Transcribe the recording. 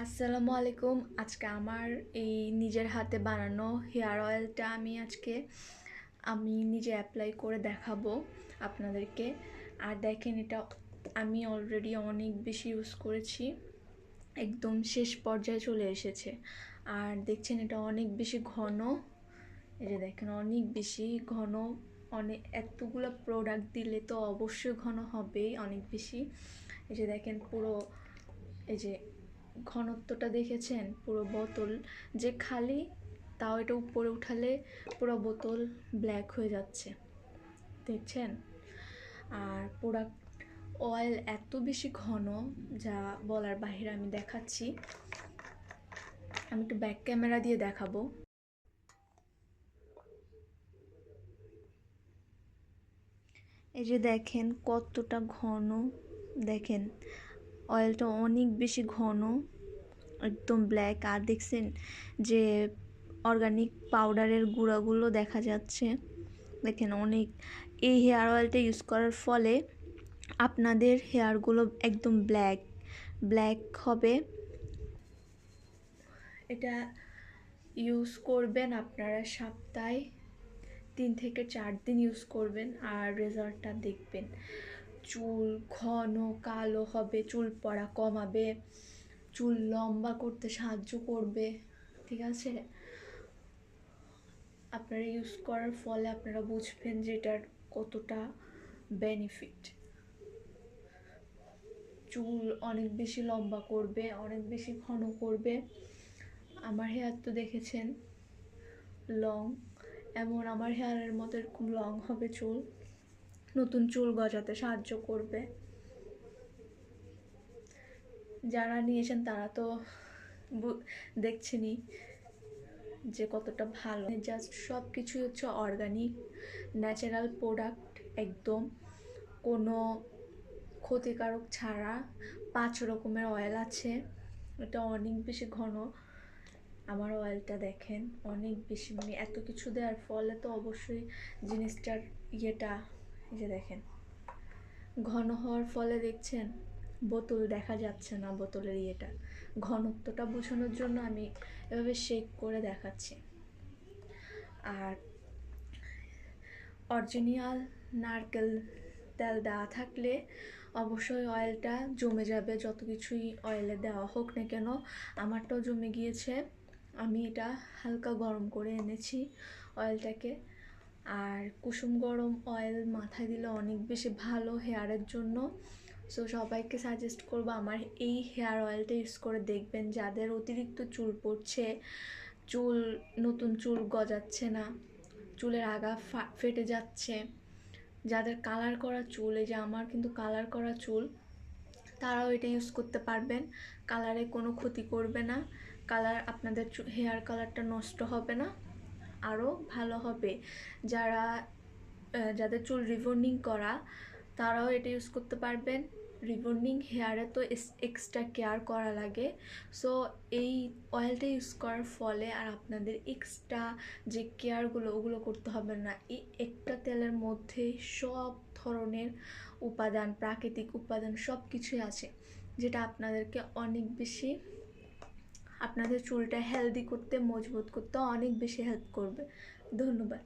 আসসালামু আলাইকুম আজকে আমার এই নিজের হাতে বানানো হেয়ার অয়েলটা আমি আজকে, আমি নিজে অ্যাপ্লাই করে দেখাবো আপনাদেরকে। আর দেখেন এটা আমি অলরেডি অনেক বেশি ইউজ করেছি, একদম শেষ পর্যায়ে চলে এসেছে। আর দেখছেন এটা অনেক বেশি ঘন, এই যে দেখেন অনেক বেশি ঘন অনেক এতগুলো প্রোডাক্ট দিলে তো অবশ্যই ঘন হবেই অনেক বেশি। এই যে দেখেন পুরো, এই যে ঘনত্বটা দেখেছেন? পুরো বোতল যে খালি, তাও এটা উপরে উঠালে পুরো বোতল ব্ল্যাক হয়ে যাচ্ছে। দেখছেন? আর প্রোডাক্ট অয়েল এত বেশি ঘন, যা বলার বাহিরে আমি দেখাচ্ছি। আমি একটু ব্যাক ক্যামেরা দিয়ে দেখাবো। এই যে দেখেন, কতটা ঘন, দেখেন। অয়েলটা অনেক বেশি ঘন, একদম ব্ল্যাক আর দেখছেন যে অর্গানিক পাউডারের গুঁড়াগুলো দেখা যাচ্ছে। দেখেন অনেক, এই হেয়ার অয়েলটা ইউজ করার ফলে আপনাদের হেয়ারগুলো একদম ব্ল্যাক ব্ল্যাক হবে। এটা ইউজ করবেন আপনারা সপ্তাহে তিন থেকে চার দিন ইউজ করবেন আর রেজাল্টটা দেখবেন। চুল ঘন, কালো হবে, চুল পড়া কমাবে, চুল লম্বা করতে সাহায্য করবে, ঠিক আছে? আপনারা ইউজ করার ফলে আপনারা বুঝবেন যে এটার কতটা বেনিফিট চুল অনেক বেশি লম্বা করবে, অনেক বেশি ঘন করবে। আমার হেয়ার তো দেখেছেন লং এমন আমার হেয়ারের মতো এরকম লং হবে চুল। নতুন চুল গজাতে সাহায্য করবে। যারা নিয়েছেন তারা তো দেখছেনই যে কতটা ভালো। জাস্ট সব কিছু হচ্ছে অর্গানিক ন্যাচারাল প্রোডাক্ট একদম। কোনো ক্ষতিকারক ছাড়া পাঁচ রকমের অয়েল আছে। এটা অনেক বেশি ঘন। আমার অয়েলটা দেখেন, অনেক বেশি। মানে এত কিছু দেওয়ার ফলে তো অবশ্যই জিনিসটার ইয়েটা এই যে দেখেন। ঘন হওয়ার ফলে দেখছেন, বোতল দেখা যাচ্ছে না বোতলের ইয়েটা। ঘনত্বটা বোঝানোর জন্য আমি এভাবে শেক করে দেখাচ্ছি। আর অরিজিনাল নারকেল তেল দেওয়া থাকলে অবশ্যই অয়েলটা জমে যাবে, যত কিছুই অয়েলে দেওয়া হোক না কেন। আমারটাও জমে গিয়েছে। আমি এটা হালকা গরম করে এনেছি অয়েলটাকে আর কুসুম গরম অয়েল মাথায় দিলে অনেক বেশি ভালো হেয়ারের জন্য। সো সবাইকে সাজেস্ট করব আমার এই হেয়ার অয়েলটা ইউজ করে দেখবেন। যাদের অতিরিক্ত চুল পড়ছে, চুল, নতুন চুল গজাচ্ছে না, চুলের আগা ফেটে যাচ্ছে, যাদের কালার করা চুল, এই যে আমার কিন্তু কালার করা চুল, তারাও এটা ইউজ করতে পারবেন। কালারে কোনো ক্ষতি করবে না। কালার আপনাদের হেয়ার কালারটা নষ্ট হবে না। আরও ভালো হবে। যারা যাদের চুল রিবন্ডিং করা, তারাও এটা ইউজ করতে পারবেন। রিবন্ডিং হেয়ারে তো এক্সট্রা কেয়ার করা লাগে। সো এই অয়েলটা ইউজ করার ফলে আর আপনাদের এক্সট্রা যে কেয়ারগুলো ওগুলো করতে হবে না। এই একটা তেলের মধ্যে সব ধরনের উপাদান, প্রাকৃতিক উপাদান সব কিছুই আছে, যেটা আপনাদেরকে অনেক বেশি আপনাদের চুলটা হেলদি করতে মজবুত করতে অনেক বেশি হেল্প করবে। ধন্যবাদ।